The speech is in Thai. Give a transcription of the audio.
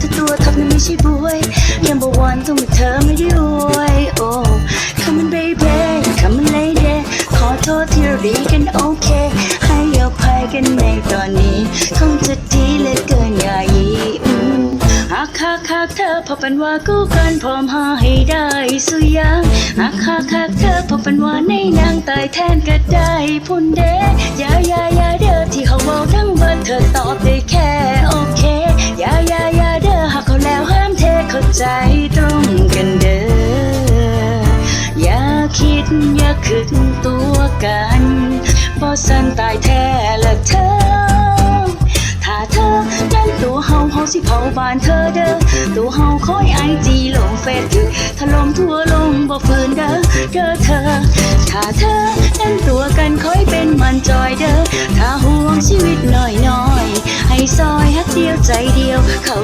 ถ้าตัวทับในไม่ใช่บวยยังบอกวันต้องมีเธอไม่ได้อวยโอ้ Come on baby Come on lady ขอโทษที่เราดีกันโอเค ให้อภัยกันในตอนนี้คงจะดีเหลือเกินอย่ายีหากหากหากเธอพอเป็นว่ากูกันพร้อมหาให้ได้สุยังหากหากหากเธอพอเป็นว่าในนางตายแทนก็ได้พุ่นเดอย่าอย่าอย่าเด้อที่เขาเว้าทั้งเบิดเธอตอบได้แค่ ใจตรงกันเด้อ อย่าคิดอย่าขึ้นตัวกันเพราะสันตายแท้ละเธอ ถ้าเธอนั้นตัวเฮาเฮาสิเผาบ้านเธอเด้อ ตัวเฮาคอยไอจีลงเฟซถึกถล่มทั่วลงบ่ฝืนเด้อเด้อเธอ ถ้าเธอนั้นตัวกันคอยเป็นมันจอยเด้อ ถ้าห่วงชีวิตน้อยๆให้ซอยฮักเดียวใจเดียวเข้า